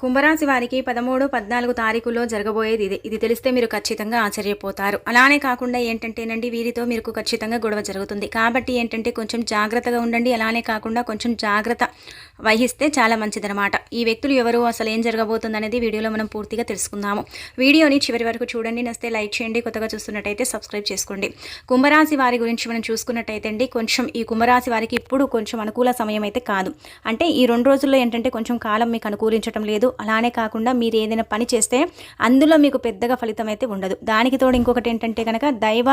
కుంభరాశి వారికి పదమూడు పద్నాలుగు తారీఖుల్లో జరగబోయేది ఇది. ఇది తెలిస్తే మీరు ఖచ్చితంగా ఆశ్చర్యపోతారు. అలానే కాకుండా ఏంటంటేనండి వీరితో మీకు ఖచ్చితంగా గొడవ జరుగుతుంది. కాబట్టి ఏంటంటే కొంచెం జాగ్రత్తగా ఉండండి. అలానే కాకుండా కొంచెం జాగ్రత్త వహిస్తే చాలా మంచిదనమాట ఈ వ్యక్తులు ఎవరు అసలు ఏం జరగబోతుంది అనేది వీడియోలో మనం పూర్తిగా తెలుసుకుందాము. వీడియోని చివరి వరకు చూడండి. నస్తే లైక్ చేయండి. కొత్తగా చూస్తున్నట్టయితే సబ్స్క్రైబ్ చేసుకోండి. కుంభరాశి వారి గురించి మనం చూసుకున్నట్టయితే అండి కొంచెం ఈ కుంభరాశి వారికి ఇప్పుడు కొంచెం అనుకూల సమయం అయితే కాదు. అంటే ఈ రెండు రోజుల్లో ఏంటంటే కొంచెం కాలం మీకు అనుకూలించడం లేదు. అలానే కాకుండా మీరు ఏదైనా పని చేస్తే అందులో మీకు పెద్దగా ఫలితం అయితే ఉండదు. దానికి తోడు ఇంకొకటి ఏంటంటే కనుక దైవ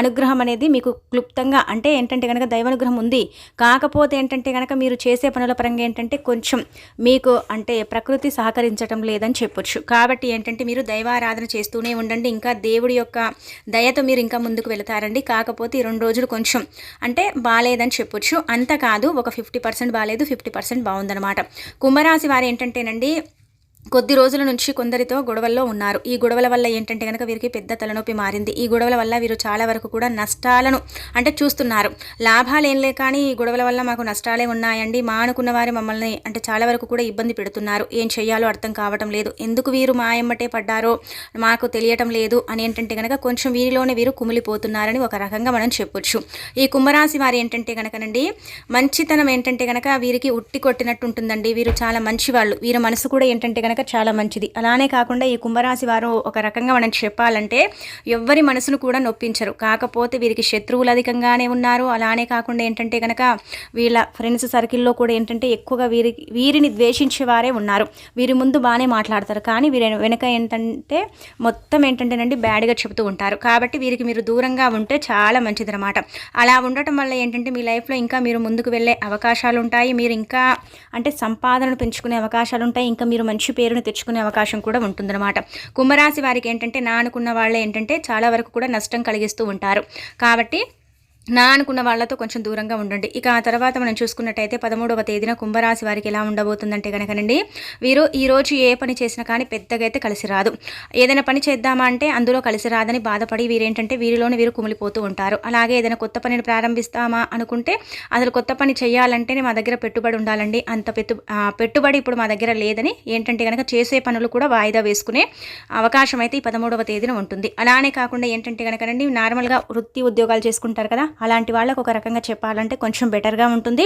అనుగ్రహం అనేది మీకు క్లుప్తంగా అంటే ఏంటంటే కనుక దైవ అనుగ్రహం ఉంది. కాకపోతే ఏంటంటే కనుక మీరు చేసే పనుల పరంగా ఏంటంటే కొంచెం మీకు అంటే ప్రకృతి సహకరించడం లేదని చెప్పొచ్చు. కాబట్టి ఏంటంటే మీరు దైవారాధన చేస్తూనే ఉండండి. ఇంకా దేవుడి యొక్క దయతో మీరు ఇంకా ముందుకు వెళతారండి. కాకపోతే ఈ రెండు రోజులు కొంచెం అంటే బాగాలేదని చెప్పొచ్చు. అంత కాదు ఒక ఫిఫ్టీ పర్సెంట్ బాగాలేదు ఫిఫ్టీ పర్సెంట్ బాగుందనమాట కుంభరాశి వారు ఏంటంటేనండి కొద్ది రోజుల నుంచి కొందరితో గొడవల్లో ఉన్నారు. ఈ గొడవల వల్ల ఏంటంటే కనుక వీరికి పెద్ద తలనొప్పి మారింది. ఈ గొడవల వల్ల వీరు చాలా వరకు కూడా నష్టాలను అంటే చూస్తున్నారు. లాభాలు ఏం లే కానీ ఈ గొడవల వల్ల మాకు నష్టాలే ఉన్నాయండి. మా అనుకున్న వారి మమ్మల్ని అంటే చాలా వరకు కూడా ఇబ్బంది పెడుతున్నారు. ఏం చెయ్యాలో అర్థం కావటం లేదు. ఎందుకు వీరు మా ఎమ్మటే పడ్డారో మాకు తెలియటం లేదు అని ఏంటంటే కనుక కొంచెం వీరిలోనే వీరు కుమిలిపోతున్నారని ఒక రకంగా మనం చెప్పొచ్చు. ఈ కుంభరాశి వారు ఏంటంటే కనుకనండి మంచితనం ఏంటంటే కనుక వీరికి ఉట్టి కొట్టినట్టు ఉంటుందండి. వీరు చాలా మంచి వాళ్ళు వీరి మనసు కూడా ఏంటంటే కనుక చాలా మంచిది. అలానే కాకుండా ఈ కుంభరాశి వారు ఒక రకంగా మనం చెప్పాలంటే ఎవ్వరి మనసును కూడా నొప్పించరు. కాకపోతే వీరికి శత్రువులు అధికంగానే ఉన్నారు. అలానే కాకుండా ఏంటంటే కనుక వీళ్ళ ఫ్రెండ్స్ సర్కిల్లో కూడా ఏంటంటే ఎక్కువగా వీరి వీరిని ద్వేషించే వారే ఉన్నారు. వీరి ముందు బాగానే మాట్లాడతారు. కానీ వీరి వెనక ఏంటంటే మొత్తం ఏంటంటేనండి బ్యాడ్గా చెబుతూ ఉంటారు. కాబట్టి వీరికి మీరు దూరంగా ఉంటే చాలా మంచిదన్నమాట. అలా ఉండటం వల్ల ఏంటంటే మీ లైఫ్లో ఇంకా మీరు ముందుకు వెళ్ళే అవకాశాలు ఉంటాయి. మీరు ఇంకా అంటే సంపాదనను పెంచుకునే అవకాశాలు ఉంటాయి. ఇంకా మీరు మంచి పేరును తెచ్చుకునే అవకాశం కూడా ఉంటుందన్నమాట. కుంభరాశి వారికి ఏంటంటే నా అనుకున్న వాళ్ళే ఏంటంటే చాలా వరకు కూడా నష్టం కలిగిస్తూ ఉంటారు. కాబట్టి నా అనుకున్న వాళ్ళతో కొంచెం దూరంగా ఉండండి. ఇక ఆ తర్వాత మనం చూసుకున్నట్టయితే పదమూడవ తేదీన కుంభరాశి వారికి ఎలా ఉండబోతుందంటే కనుకనండి వీరు ఈ రోజు ఏ పని చేసినా కానీ పెద్దగా అయితే కలిసి రాదు. ఏదైనా పని చేద్దామా అంటే అందులో కలిసి రాదని బాధపడి వీరేంటంటే వీరిలోనే వీరు కుమిలిపోతూ ఉంటారు. అలాగే ఏదైనా కొత్త పనిని ప్రారంభిస్తామా అనుకుంటే అసలు కొత్త పని చేయాలంటేనే మా దగ్గర పెట్టుబడి ఉండాలండి. అంత పెట్టు పెట్టుబడి ఇప్పుడు మా దగ్గర లేదని ఏంటంటే కనుక చేసే పనులు కూడా వాయిదా వేసుకునే అవకాశం అయితే ఈ పదమూడవ తేదీన ఉంటుంది. అలానే కాకుండా ఏంటంటే కనుకనండి నార్మల్గా వృత్తి ఉద్యోగాలు చేసుకుంటారు కదా అలాంటి వాళ్ళకు ఒక రకంగా చెప్పాలంటే కొంచెం బెటర్గా ఉంటుంది.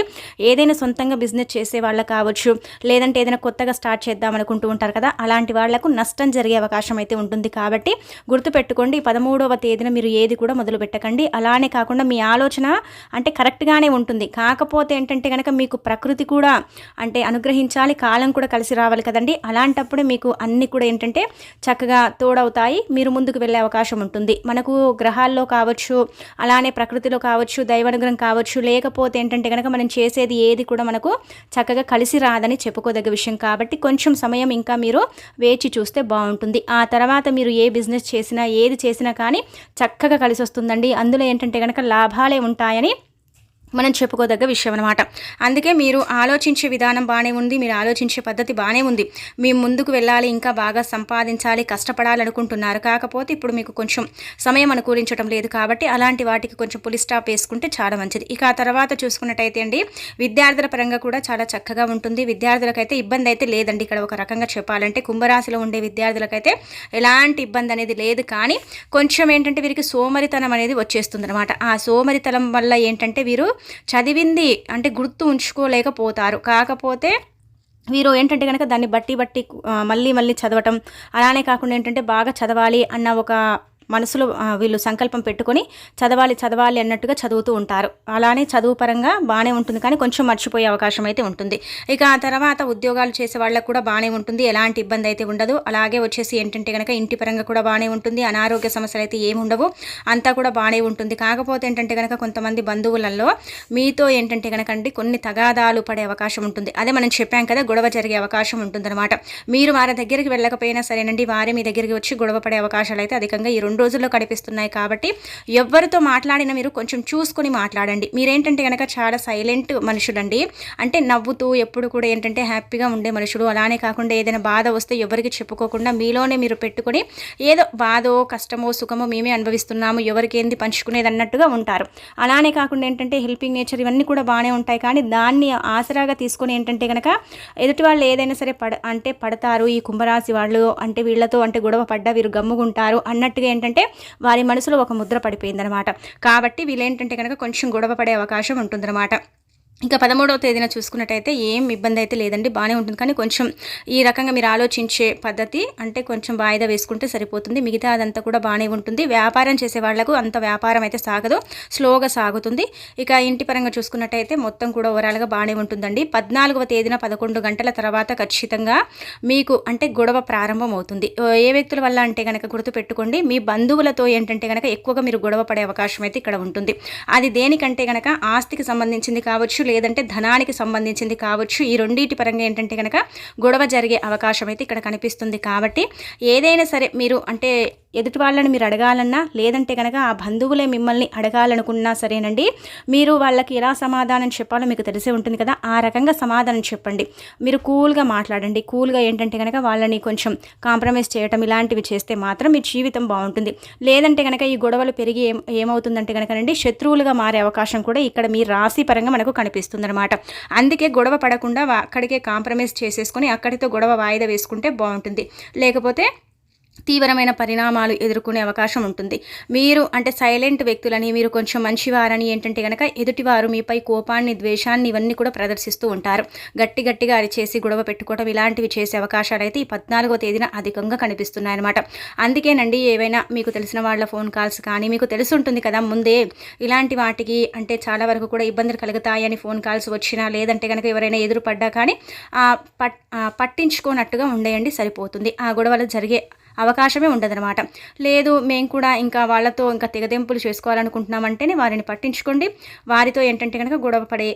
ఏదైనా సొంతంగా బిజినెస్ చేసే వాళ్ళకి కావచ్చు లేదంటే ఏదైనా కొత్తగా స్టార్ట్ చేద్దాం అనుకుంటూ ఉంటారు కదా అలాంటి వాళ్ళకు నష్టం జరిగే అవకాశం అయితే ఉంటుంది. కాబట్టి గుర్తుపెట్టుకోండి పదమూడవ తేదీన మీరు ఏది కూడా మొదలు పెట్టకండి. అలానే కాకుండా మీ ఆలోచన అంటే కరెక్ట్గానే ఉంటుంది. కాకపోతే ఏంటంటే కనుక మీకు ప్రకృతి కూడా అంటే అనుగ్రహించాలి కాలం కూడా కలిసి రావాలి కదండి. అలాంటప్పుడు మీకు అన్ని కూడా ఏంటంటే చక్కగా తోడవుతాయి. మీరు ముందుకు వెళ్ళే అవకాశం ఉంటుంది. మనకు గ్రహాల్లో కావచ్చు అలానే ప్రకృతిలో కావచ్చు దైవానుగ్రహం కావచ్చు లేకపోతే ఏంటంటే కనుక మనం చేసేది ఏది కూడా మనకు చక్కగా కలిసి రాదని చెప్పుకోదగ్గ విషయం కాబట్టి కొంచెం సమయం ఇంకా మీరు వేచి చూస్తే బాగుంటుంది. ఆ తర్వాత మీరు ఏ బిజినెస్ చేసినా ఏది చేసినా కానీ చక్కగా కలిసి వస్తుందండి అందులో ఏంటంటే కనుక లాభాలే ఉంటాయని మనం చెప్పుకోదగ్గ విషయం అనమాట అందుకే మీరు ఆలోచించే విధానం బాగానే ఉంది మీరు ఆలోచించే పద్ధతి బాగానే ఉంది. మేము ముందుకు వెళ్ళాలి ఇంకా బాగా సంపాదించాలి కష్టపడాలనుకుంటున్నారు. కాకపోతే ఇప్పుడు మీకు కొంచెం సమయం అనుకూలించడం లేదు కాబట్టి అలాంటి వాటికి కొంచెం పులి స్టాప్ వేసుకుంటే చాలా మంచిది. ఇక ఆ తర్వాత చూసుకున్నట్టయితే అండి విద్యార్థుల పరంగా కూడా చాలా చక్కగా ఉంటుంది. విద్యార్థులకైతే ఇబ్బంది అయితే లేదండి. ఇక్కడ ఒక రకంగా చెప్పాలంటే కుంభరాశిలో ఉండే విద్యార్థులకైతే ఎలాంటి ఇబ్బంది అనేది లేదు. కానీ కొంచెం ఏంటంటే వీరికి సోమరితనం అనేది వచ్చేస్తుంది అనమాట ఆ సోమరితనం వల్ల ఏంటంటే వీరు చదివింది అంటే గుర్తు ఉంచుకోలేకపోతారు. కాకపోతే వీరు ఏంటంటే కనుక దాన్ని బట్టి బట్టి మళ్ళీ మళ్ళీ చదవటం అలానే కాకుండా ఏంటంటే బాగా చదవాలి అన్న ఒక మనసులో వీళ్ళు సంకల్పం పెట్టుకొని చదవాలి చదవాలి అన్నట్టుగా చదువుతూ ఉంటారు. అలానే చదువు పరంగా బాగానే ఉంటుంది కానీ కొంచెం మర్చిపోయే అవకాశం అయితే ఉంటుంది. ఇక ఆ తర్వాత ఉద్యోగాలు చేసే వాళ్ళకు కూడా బాగానే ఉంటుంది. ఎలాంటి ఇబ్బంది అయితే ఉండదు. అలాగే వచ్చేసి ఏంటంటే కనుక ఇంటి పరంగా కూడా బాగానే ఉంటుంది. అనారోగ్య సమస్యలు అయితే ఏమి ఉండవు. అంతా కూడా బాగానే ఉంటుంది. కాకపోతే ఏంటంటే కనుక కొంతమంది బంధువులలో మీతో ఏంటంటే కనుక అండి కొన్ని తగాదాలు పడే అవకాశం ఉంటుంది. అదే మనం చెప్పాం కదా గొడవ జరిగే అవకాశం ఉంటుందన్నమాట. మీరు వారి దగ్గరికి వెళ్ళకపోయినా సరేనండి వారే మీ దగ్గరికి వచ్చి గొడవ పడే అవకాశాలు అయితే అధికంగా ఈ రెండు రెండు రోజుల్లో కనిపిస్తున్నాయి కాబట్టి ఎవరితో మాట్లాడినా మీరు కొంచెం చూసుకొని మాట్లాడండి. మీరేంటంటే కనుక చాలా సైలెంట్ మనుషులండి. అంటే నవ్వుతూ ఎప్పుడు కూడా ఏంటంటే హ్యాపీగా ఉండే మనుషులు. అలానే కాకుండా ఏదైనా బాధ వస్తే ఎవరికి చెప్పుకోకుండా మీలోనే మీరు పెట్టుకొని ఏదో బాధో కష్టమో సుఖమో మేమే అనుభవిస్తున్నాము. ఎవరికి ఏంది పంచుకునేది అన్నట్టుగా ఉంటారు. అలానే కాకుండా ఏంటంటే హెల్పింగ్ నేచర్ ఇవన్నీ కూడా బాగానే ఉంటాయి. కానీ దాన్ని ఆసరాగా తీసుకొని ఏంటంటే కనుక ఎదుటి వాళ్ళు ఏదైనా సరే పడ అంటే పడతారు. ఈ కుంభరాశి వాళ్ళు అంటే వీళ్ళతో అంటే గొడవ పడ్డా వీరు గమ్ముగుంటారు అన్నట్టుగా ఏంటంటే వారి మనసులో ఒక ముద్ర పడిపోయిందనమాట. కాబట్టి వీళ్ళేంటంటే కనుక కొంచెం గొడవ పడే అవకాశం ఉంటుందన్నమాట ఇంకా పదమూడవ తేదీన చూసుకున్నట్టయితే ఏం ఇబ్బంది అయితే లేదండి బాగానే ఉంటుంది. కానీ కొంచెం ఈ రకంగా మీరు ఆలోచించే పద్ధతి అంటే కొంచెం వాయిదా వేసుకుంటే సరిపోతుంది. మిగతా అదంతా కూడా బాగానే ఉంటుంది. వ్యాపారం చేసే వాళ్ళకు అంత వ్యాపారం అయితే సాగదు. స్లోగా సాగుతుంది. ఇక ఇంటి పరంగా చూసుకున్నట్టయితే మొత్తం కూడా ఓవరాల్గా బాగానే ఉంటుందండి. పద్నాలుగవ తేదీన పదకొండు గంటల తర్వాత ఖచ్చితంగా మీకు అంటే గొడవ ప్రారంభం అవుతుంది ఏ వ్యక్తుల వల్ల అంటే కనుక గుర్తుపెట్టుకోండి. మీ బంధువులతో ఏంటంటే కనుక ఎక్కువగా మీరు గొడవ పడే అవకాశం అయితే ఇక్కడ ఉంటుంది. అది దేనికంటే కనుక ఆస్తికి సంబంధించింది కావచ్చు లేదంటే ధనానికి సంబంధించింది కావచ్చు. ఈ రెండింటి పరంగా ఏంటంటే కనుక గొడవ జరిగే అవకాశం అయితే ఇక్కడ కనిపిస్తుంది. కాబట్టి ఏదైనా సరే మీరు అంటే ఎదుటి వాళ్ళని మీరు అడగాలన్నా లేదంటే కనుక ఆ బంధువులే మిమ్మల్ని అడగాలనుకున్నా సరేనండి. మీరు వాళ్ళకి ఎలా సమాధానం చెప్పాలో మీకు తెలిసే ఉంటుంది కదా ఆ రకంగా సమాధానం చెప్పండి. మీరు కూల్గా మాట్లాడండి. కూల్గా ఏంటంటే కనుక వాళ్ళని కొంచెం కాంప్రమైజ్ చేయటం ఇలాంటివి చేస్తే మాత్రం మీ జీవితం బాగుంటుంది. లేదంటే కనుక ఈ గొడవలు పెరిగి ఏం ఏమవుతుందంటే కనుకనండి శత్రువులుగా మారే అవకాశం కూడా ఇక్కడ మీ రాశి పరంగా మనకు కనిపిస్తుంది అనమాట అందుకే గొడవ పడకుండా అక్కడికే కాంప్రమైజ్ చేసేసుకొని అక్కడితో గొడవ వాయిదా వేసుకుంటే బాగుంటుంది. లేకపోతే తీవ్రమైన పరిణామాలు ఎదుర్కొనే అవకాశం ఉంటుంది. మీరు అంటే సైలెంట్ వ్యక్తులని మీరు కొంచెం మంచివారని ఏంటంటే కనుక ఎదుటివారు మీపై కోపాన్ని ద్వేషాన్ని ఇవన్నీ కూడా ప్రదర్శిస్తూ ఉంటారు. గట్టి గట్టిగా అరిచేసి గొడవ పెట్టుకోవడం ఇలాంటివి చేసే అవకాశాలు అయితే ఈ పద్నాలుగో తేదీన అధికంగా కనిపిస్తున్నాయి అనమాట అందుకేనండి ఏవైనా మీకు తెలిసిన వాళ్ళ ఫోన్ కాల్స్ కానీ మీకు తెలిసి ఉంటుంది కదా ముందే ఇలాంటి వాటికి అంటే చాలా వరకు కూడా ఇబ్బందులు కలుగుతాయని ఫోన్ కాల్స్ వచ్చినా లేదంటే కనుక ఎవరైనా ఎదురుపడ్డా కానీ పట్టించుకోనట్టుగా ఉండేయండి సరిపోతుంది. ఆ గొడవలు జరిగే అవకాశమే ఉండదనమాట లేదు మేము కూడా ఇంకా వాళ్ళతో ఇంకా తెగదెంపులు చేసుకోవాలనుకుంటున్నామంటేనే వారిని పట్టించుకోండి. వారితో ఏంటంటే కనుక గొడవ పడే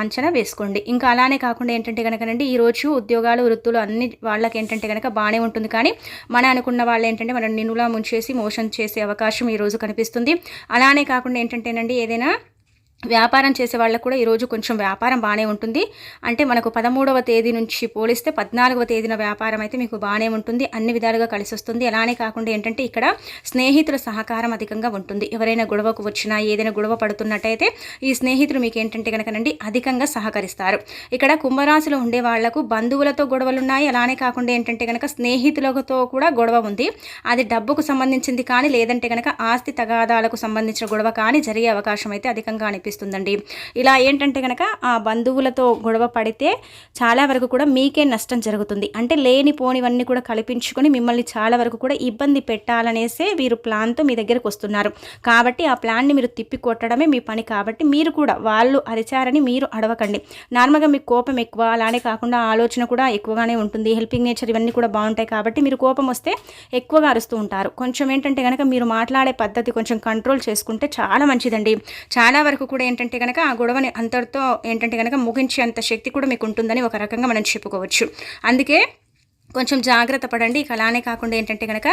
అంచనా వేసుకోండి. ఇంకా అలానే కాకుండా ఏంటంటే కనుకనండి ఈరోజు ఉద్యోగాలు వృత్తులు అన్ని వాళ్ళకి ఏంటంటే కనుక బాగానే ఉంటుంది. కానీ మన అనుకున్న వాళ్ళు ఏంటంటే మనం నిన్నులా ముంచేసి మోషన్ చేసే అవకాశం ఈరోజు కనిపిస్తుంది. అలానే కాకుండా ఏంటంటేనండి ఏదైనా వ్యాపారం చేసే వాళ్ళకు కూడా ఈరోజు కొంచెం వ్యాపారం బాగానే ఉంటుంది. అంటే మనకు పదమూడవ తేదీ నుంచి పోలిస్తే పద్నాలుగవ తేదీన వ్యాపారం అయితే మీకు బాగానే ఉంటుంది. అన్ని విధాలుగా కలిసి వస్తుంది. అలానే కాకుండా ఏంటంటే ఇక్కడ స్నేహితుల సహకారం అధికంగా ఉంటుంది. ఎవరైనా గొడవకు వచ్చినా ఏదైనా గొడవ పడుతున్నట్టయితే ఈ స్నేహితులు మీకు ఏంటంటే కనుకనండి అధికంగా సహకరిస్తారు. ఇక్కడ కుంభరాశిలో ఉండే వాళ్ళకు బంధువులతో గొడవలు ఉన్నాయి. అలానే కాకుండా ఏంటంటే కనుక స్నేహితులతో కూడా గొడవ ఉంది. అది డబ్బుకు సంబంధించింది కానీ లేదంటే కనుక ఆస్తి తగాదాలకు సంబంధించిన గొడవ కానీ జరిగే అవకాశం అయితే అధికంగా కనిపిస్తుందండి. ఇలా ఏంటంటే కనుక ఆ బంధువులతో గొడవ పడితే చాలా వరకు కూడా మీకే నష్టం జరుగుతుంది. అంటే లేని పోనివన్నీ కూడా కల్పించుకొని మిమ్మల్ని చాలా వరకు కూడా ఇబ్బంది పెట్టాలనేసే వీరు ప్లాన్తో మీ దగ్గరకు వస్తున్నారు. కాబట్టి ఆ ప్లాన్ని మీరు తిప్పి కొట్టడమే మీ పని కాబట్టి మీరు కూడా వాళ్ళు అరిచారని మీరు అడవకండి. నార్మల్గా మీకు కోపం ఎక్కువ అలానే కాకుండా ఆలోచన కూడా ఎక్కువగానే ఉంటుంది. హెల్పింగ్ నేచర్ ఇవన్నీ కూడా బాగుంటాయి కాబట్టి మీరు కోపం వస్తే ఎక్కువగా అరుస్తూ ఉంటారు. కొంచెం ఏంటంటే కనుక మీరు మాట్లాడే పద్ధతి కొంచెం కంట్రోల్ చేసుకుంటే చాలా మంచిదండి. చాలా వరకు కూడా కూడా ఏంటంటే కనుక ఆ గొడవని అంతటితో ఏంటంటే కనుక ముగించేంత శక్తి కూడా మీకు ఉంటుందని ఒక రకంగా మనం చెప్పుకోవచ్చు. అందుకే కొంచెం జాగ్రత్త పడండి. ఇక అలానే కాకుండా ఏంటంటే కనుక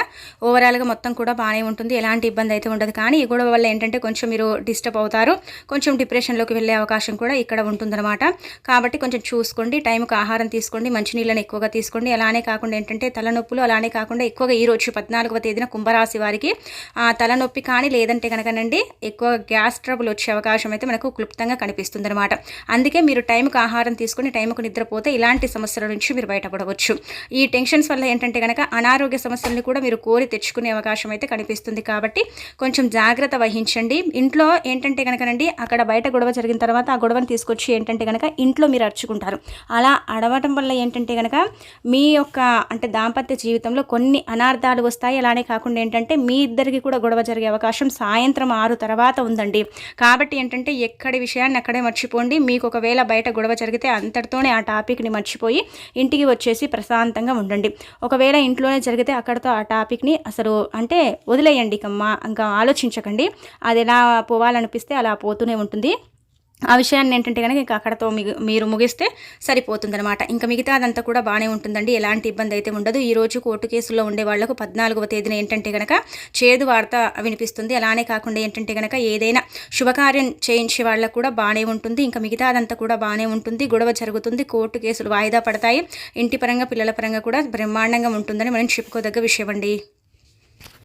ఓవరాల్గా మొత్తం కూడా బాగానే ఉంటుంది. ఎలాంటి ఇబ్బంది అయితే ఉండదు. కానీ ఈ గొడవ వల్ల ఏంటంటే కొంచెం మీరు డిస్టర్బ్ అవుతారు. కొంచెం డిప్రెషన్లోకి వెళ్ళే అవకాశం కూడా ఇక్కడ ఉంటుందన్నమాట. కాబట్టి కొంచెం చూసుకోండి. టైంకి ఆహారం తీసుకోండి. మంచినీళ్ళని ఎక్కువగా తీసుకోండి. అలానే కాకుండా ఏంటంటే తలనొప్పులు అలానే కాకుండా ఎక్కువగా ఈ రోజు పద్నాలుగవ తేదీన కుంభరాశి వారికి ఆ తలనొప్పి కానీ లేదంటే కనుకనండి ఎక్కువ గ్యాస్ ట్రబుల్ వచ్చే అవకాశం అయితే మనకు క్లుప్తంగా కనిపిస్తుంది అనమాట అందుకే మీరు టైంకి ఆహారం తీసుకొని టైంకు నిద్రపోతే ఇలాంటి సమస్యల నుంచి మీరు బయటపడవచ్చు. ఈ టెన్షన్స్ వల్ల ఏంటంటే కనుక అనారోగ్య సమస్యల్ని కూడా మీరు కోరి తెచ్చుకునే అవకాశం అయితే కనిపిస్తుంది కాబట్టి కొంచెం జాగ్రత్త వహించండి. ఇంట్లో ఏంటంటే కనుకనండి అక్కడ బయట గొడవ జరిగిన తర్వాత ఆ గొడవను తీసుకొచ్చి ఏంటంటే కనుక ఇంట్లో మీరు అరుచుకుంటారు. అలా అడవటం వల్ల ఏంటంటే కనుక మీ యొక్క అంటే దాంపత్య జీవితంలో కొన్ని అనార్థాలు వస్తాయి. అలానే కాకుండా ఏంటంటే మీ ఇద్దరికి కూడా గొడవ జరిగే అవకాశం సాయంత్రం ఆరు తర్వాత ఉందండి. కాబట్టి ఏంటంటే ఎక్కడి విషయాన్ని అక్కడే మర్చిపోండి. మీకు ఒకవేళ బయట గొడవ జరిగితే అంతటితోనే ఆ టాపిక్ని మర్చిపోయి ఇంటికి వచ్చేసి ప్రశాంతంగా ఉండండి. ఒకవేళ ఇంట్లోనే జరిగితే అక్కడతో ఆ టాపిక్ని అసలు అంటే వదిలేయండి కమ్మా ఇంకా ఆలోచించకండి. అది ఎలా పోవాలనిపిస్తే అలా పోతూనే ఉంటుంది. ఆ విషయాన్ని ఏంటంటే కనుక ఇంకా అక్కడతో మీరు ముగిస్తే సరిపోతుందనమాట ఇంకా మిగతా అదంతా కూడా బాగానే ఉంటుందండి. ఎలాంటి ఇబ్బంది అయితే ఉండదు. ఈ రోజు కోర్టు కేసుల్లో ఉండే వాళ్ళకు పద్నాలుగవ తేదీన ఏంటంటే కనుక చేదు వార్త వినిపిస్తుంది. అలానే కాకుండా ఏంటంటే కనుక ఏదైనా శుభకార్యం చేయించే వాళ్ళకు కూడా బాగానే ఉంటుంది. ఇంకా మిగతా అదంతా కూడా బాగానే ఉంటుంది. గొడవ జరుగుతుంది. కోర్టు కేసులు వాయిదా పడతాయి. ఇంటి పరంగా పిల్లల పరంగా కూడా బ్రహ్మాండంగా ఉంటుందని మనం చెప్పుకోదగ్గ విషయం అండి